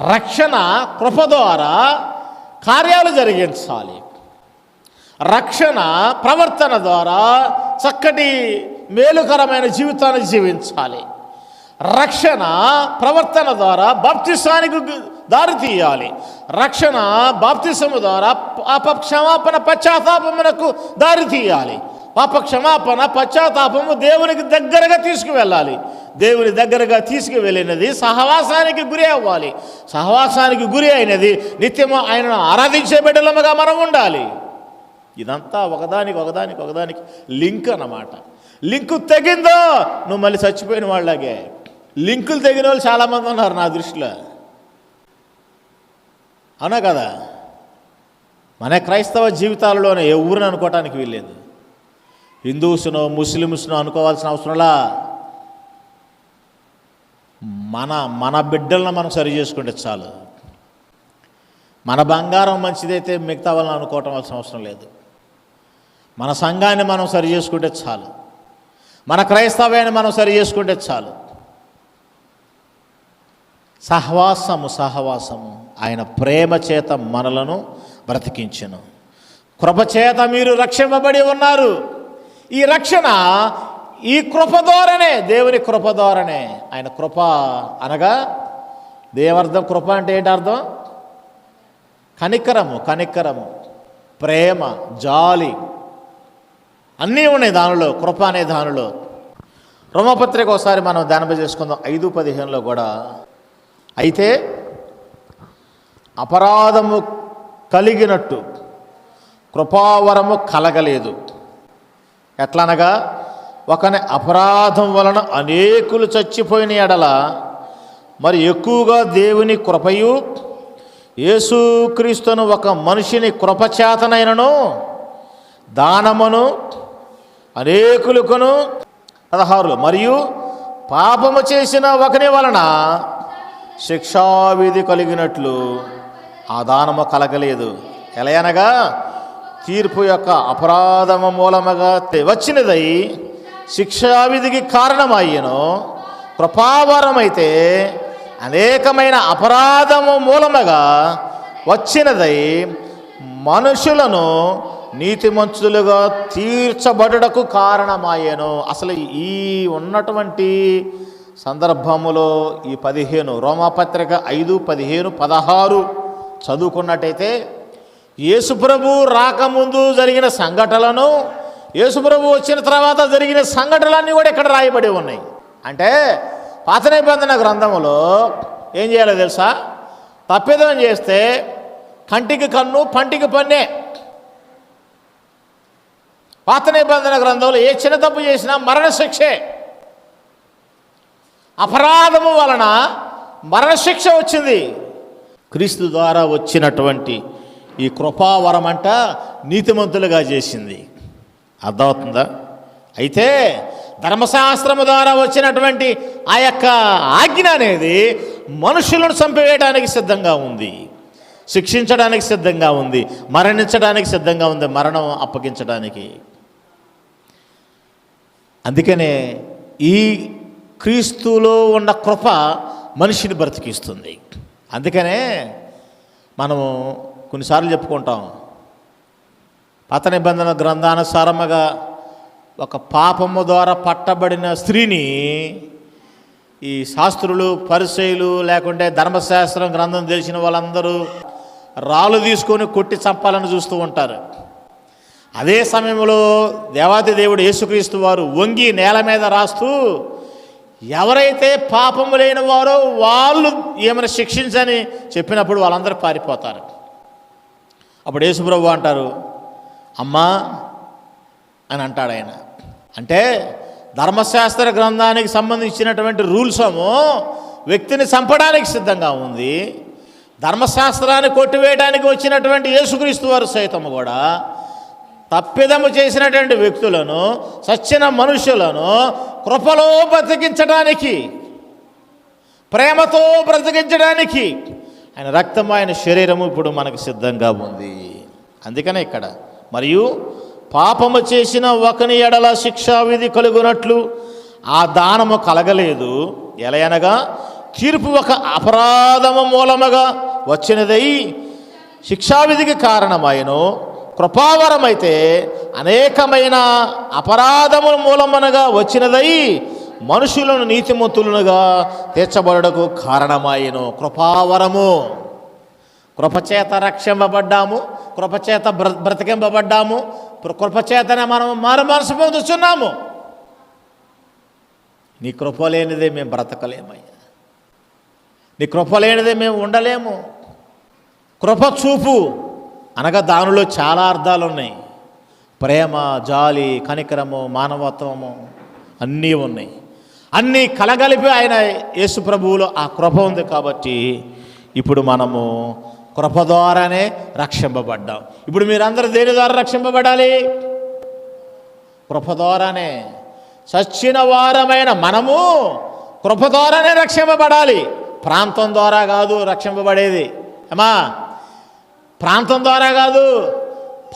రక్షణ కృప ద్వారా కార్యాలు జరిగించాలి. రక్షణ ప్రవర్తన ద్వారా చక్కటి మేలుకరమైన జీవితాన్ని జీవించాలి. రక్షణ ప్రవర్తన ద్వారా బాప్తిసానికి దారి తీయాలి. రక్షణ బాప్తిసము ద్వారా పాప క్షమాపణ పశ్చాత్తాపమునకు దారి తీయాలి. పాప క్షమాపణ పశ్చాత్తాపము దేవునికి దగ్గరగా తీసుకువెళ్ళాలి. దేవుని దగ్గరగా తీసుకువెళ్ళినది సహవాసానికి గురి అవ్వాలి. సహవాసానికి గురి అయినది నిత్యము ఆయనను ఆరాధించే బిడ్డలముగా మనం ఉండాలి. ఇదంతా ఒకదానికి ఒకదానికి ఒకదానికి లింక్ అన్నమాట. లింకు తెగిందో నువ్వు మళ్ళీ చచ్చిపోయిన వాళ్ళగే లింకులు తెగిన వాళ్ళు చాలామంది ఉన్నారు నా దృష్టిలో. అవునా కదా? మన క్రైస్తవ జీవితాలలోనే ఎవరిని అనుకోవటానికి వీల్లేదు. హిందూస్నో ముస్లిమ్స్నో అనుకోవాల్సిన అవసరంలా మన మన బిడ్డలను మనం సరి చేసుకుంటే చాలు. మన బంగారం మంచిదైతే మిగతా వాళ్ళని అనుకోవటం అవసరం లేదు. మన సంఘాన్ని మనం సరి చేసుకుంటే చాలు. మన క్రైస్తవ్యాన్ని మనం సరి చేసుకుంటే చాలు. సహవాసము సహవాసము. ఆయన ప్రేమ చేత మనలను బ్రతికించను. కృపచేత మీరు రక్షింపబడి ఉన్నారు. ఈ రక్షణ ఈ కృప ద్వారానే దేవుని కృప ద్వారానే. ఆయన కృప అనగా దేవర్థం కృప అంటే ఏంటి అర్థం? కనికరము కనికరము ప్రేమ జాలి అన్నీ ఉన్నాయి దానిలో కృప అనే దానిలో. రోమపత్రిక ఒకసారి మనం ధ్యానం చేసుకుందాం. ఐదు పదిహేనులో కూడా. అయితే అపరాధము కలిగినట్టు కృపావరము కలగలేదు. ఎట్లనగా ఒకని అపరాధం వలన అనేకులు చచ్చిపోయిన ఎడల మరి ఎక్కువగా దేవుని కృపయు యేసుక్రీస్తును ఒక మనిషిని కృపచేతనైనను దానమును అనేకులకును పదహారులు. మరియు పాపము చేసిన ఒకని వలన శిక్షావిధి కలిగినట్లు ఆ దానము కలగలేదు. అనగా తీర్పు యొక్క అపరాధము మూలముగా తె- వచ్చినదై శిక్షావిధికి కారణమయ్యను. కృపావరమైతే అనేకమైన అపరాధము మూలముగా వచ్చినదై మనుషులను నీతిమంతులుగా తీర్చబడుటకు కారణమయ్యను. అసలు ఈ ఉన్నటువంటి సందర్భములో ఈ పదిహేను రోమాపత్రిక ఐదు పదిహేను పదహారు చదువుకున్నట్టయితే యేసుప్రభు రాకముందు జరిగిన సంఘటనలను యేసుప్రభు వచ్చిన తర్వాత జరిగిన సంఘటనలన్నీ కూడా ఇక్కడ రాయబడి ఉన్నాయి. అంటే పాత నిబంధన గ్రంథములో ఏం చేయాలో తెలుసా? తప్పిదం చేస్తే కంటికి కన్ను పంటికి పన్నే. పాత నిబంధన గ్రంథంలో ఏ చిన్న తప్పు చేసినా మరణశిక్షే. అపరాధము వలన మరణశిక్ష వచ్చింది. క్రీస్తు ద్వారా వచ్చినటువంటి ఈ కృపావరం అంట నీతిమంతులుగా చేసింది. అర్థమవుతుందా? అయితే ధర్మశాస్త్రము ద్వారా వచ్చినటువంటి ఆ యొక్క ఆజ్ఞ అనేది మనుషులను చంపివేయడానికి సిద్ధంగా ఉంది. శిక్షించడానికి సిద్ధంగా ఉంది. మరణించడానికి సిద్ధంగా ఉంది. మరణం అప్పగించడానికి. అందుకనే ఈ క్రీస్తులో ఉన్న కృప మనిషిని బ్రతికిస్తుంది. అందుకనే మనము కొన్నిసార్లు చెప్పుకుంటాం. పత నిబంధన గ్రంథానుసారముగా ఒక పాపము ద్వారా పట్టబడిన స్త్రీని ఈ శాస్త్రులు పరిచయులు లేకుంటే ధర్మశాస్త్రం గ్రంథం తెలిసిన వాళ్ళందరూ రాళ్ళు తీసుకొని కొట్టి చంపాలని చూస్తూ ఉంటారు. అదే సమయంలో దేవాది దేవుడు యేసుక్రీస్తు వారు వంగి నేల మీద రాస్తూ ఎవరైతే పాపము లేని వారో వాళ్ళు ఏమైనా శిక్షించని చెప్పినప్పుడు వాళ్ళందరూ పారిపోతారు. అప్పుడు యేసుప్రభు అంటారు అమ్మా అని అంటాడు ఆయన. అంటే ధర్మశాస్త్ర గ్రంథానికి సంబంధించినటువంటి రూల్స్ వ్యక్తిని చంపడానికి సిద్ధంగా ఉంది. ధర్మశాస్త్రాన్ని కొట్టివేయడానికి వచ్చినటువంటి యేసుక్రీస్తు వారు సైతము కూడా తప్పిదము చేసినటువంటి వ్యక్తులను సచ్చిన మనుషులను కృపలో బ్రతికించడానికి ప్రేమతో బ్రతికించడానికి ఆయన రక్తం ఆయన శరీరము ఇప్పుడు మనకు సిద్ధంగా ఉంది. అందుకనే ఇక్కడ మరియు పాపము చేసిన ఒకని ఎడల శిక్షావిధి కలుగునట్లు ఆ దానము కలగలేదు. ఎలయనగా తీర్పు ఒక అపరాధము మూలముగా వచ్చినదై శిక్షావిధికి కారణమైను. కృపావరమైతే అనేకమైన అపరాధముల మూలమునగా వచ్చినదై మనుషులను నీతిమంతులుగా తీర్చబడకు కారణమాయను. కృపావరము. కృపచేత రక్షింపబడ్డాము. కృపచేత బ్ర బ్రతికింపబడ్డాము. కృపచేతనే మనం మారు మనసు పొందుతున్నాము నీ కృప లేనిదే మేము బ్రతకలేమయ్యా. నీ కృప లేనిదే మేము ఉండలేము. కృప చూపు. అనగా దానిలో చాలా అర్థాలు ఉన్నాయి ప్రేమ జాలి కనికరము మానవత్వము అన్నీ ఉన్నాయి. అన్నీ కలగలిపి ఆయన యేసు ప్రభువులో ఆ కృప ఉంది కాబట్టి ఇప్పుడు మనము కృప ద్వారానే రక్షింపబడ్డాం. ఇప్పుడు మీరందరూ దేని ద్వారా రక్షింపబడాలి? కృప ద్వారానే. చచ్చిన వారమైన మనము కృప ద్వారానే రక్షింపబడాలి. ప్రాంతం ద్వారా కాదు రక్షింపబడేది. ఏమా? ప్రాంతం ద్వారా కాదు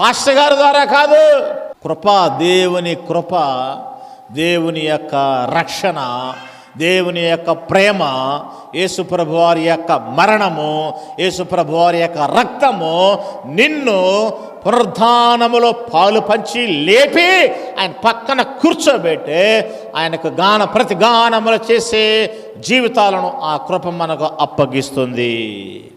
పాస్టర్ గారి ద్వారా కాదు. కృప దేవుని కృప దేవుని యొక్క రక్షణ దేవుని యొక్క ప్రేమ యేసుప్రభు వారి యొక్క మరణము యేసుప్రభు వారి యొక్క రక్తము నిన్ను పునరుద్ధానములో పాలు పంచి లేపి ఆయన పక్కన కూర్చోబెట్టి ఆయనకు గాన ప్రతి గానములు చేసే జీవితాలను ఆ కృప మనకు అప్పగిస్తుంది.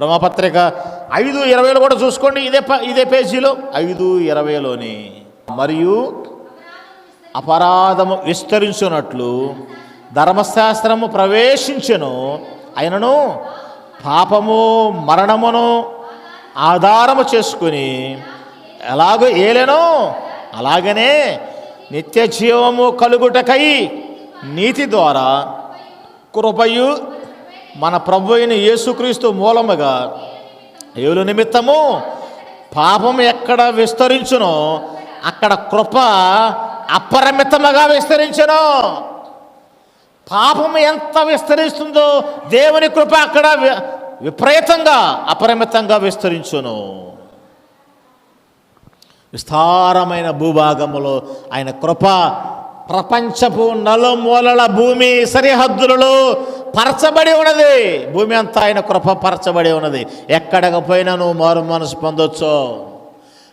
రమాపత్రిక ఐదు ఇరవైలో కూడా చూసుకోండి ఇదే ఇదే పేజీలో. ఐదు ఇరవైలోని. మరియు అపరాధము విస్తరించున్నట్లు ధర్మశాస్త్రము ప్రవేశించెను. అయినను పాపము మరణమును ఆధారము చేసుకుని ఎలాగో ఏలేనో? అలాగనే నిత్య జీవము కలుగుటకై నీతి ద్వారా కృపయు మన ప్రభు అయిన యేసుక్రీస్తు మూలముగా ఏలు నిమిత్తము పాపం ఎక్కడ విస్తరించునో అక్కడ కృప అపరిమితముగా విస్తరించును. పాపం ఎంత విస్తరిస్తుందో దేవుని కృప అక్కడ వి- విపరీతంగా అపరిమితంగా విస్తరించును. విస్తారమైన భూభాగములో ఆయన కృప ప్రపంచపు నలుమూలల భూమి సరిహద్దులలో పరచబడి ఉన్నది. భూమి అంతా ఆయన కృప పరచబడి ఉన్నది. ఎక్కడికి పోయినా నువ్వు మారు మనసు పొందొచ్చు.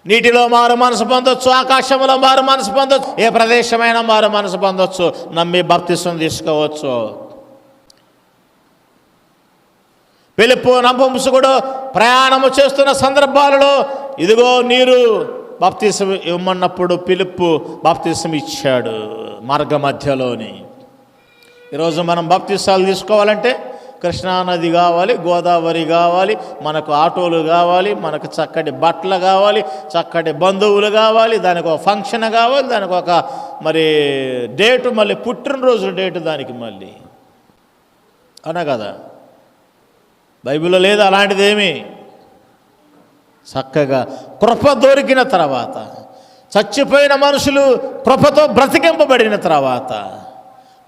నీటిలో మారు మనసు పొందొచ్చు ఆకాశంలో మారు మనసు పొందొచ్చు ఏ ప్రదేశమైనా మారు మనసు పొందొచ్చు నమ్మి బాప్తిసం తీసుకోవచ్చు. పిలుపు నపుంసకుడు ప్రయాణము చేస్తున్న సందర్భాలలో ఇదిగో నీరు బాప్తీసం ఇవ్వమన్నప్పుడు పిలుపు బాప్తీసం ఇచ్చాడు మార్గ మధ్యలోని ఈరోజు మనం బాప్తీసాలు తీసుకోవాలంటే కృష్ణానది కావాలి గోదావరి కావాలి మనకు ఆటోలు కావాలి మనకు చక్కటి బట్టలు కావాలి చక్కటి బంధువులు కావాలి దానికి ఒక ఫంక్షన్ కావాలి దానికి ఒక మరి డేటు మళ్ళీ పుట్టినరోజు డేటు దానికి మళ్ళీ. అవునా కదా? బైబిల్లో లేదు అలాంటిదేమీ? చక్కగా కృప దొరికిన తర్వాత చచ్చిపోయిన మనుషులు కృపతో బ్రతికింపబడిన తర్వాత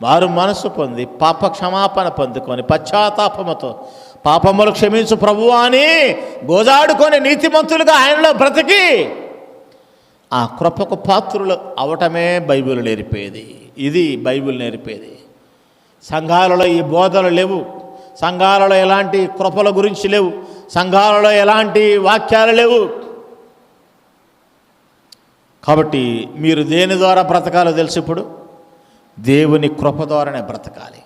వారు మనసు పొంది పాప క్షమాపణ పొందుకొని పశ్చాత్తాపముతో పాపములు క్షమించు ప్రభువా అని గోజాడుకొని నీతిమంతులుగా ఆయనలో బ్రతికి ఆ కృపకు పాత్రులు అవటమే బైబిల్ నేర్పేది. ఇది బైబిల్ నేర్పేది. సంఘాలలో ఈ బోధలు లేవు. సంఘాలలో ఎలాంటి కృపల గురించి లేవు. సంఘాలలో ఎలాంటి వాక్యాలు లేవు. కాబట్టి మీరు దేని ద్వారా బ్రతకాలో తెలిసి ఇప్పుడు? దేవుని కృప ద్వారానే బ్రతకాలి.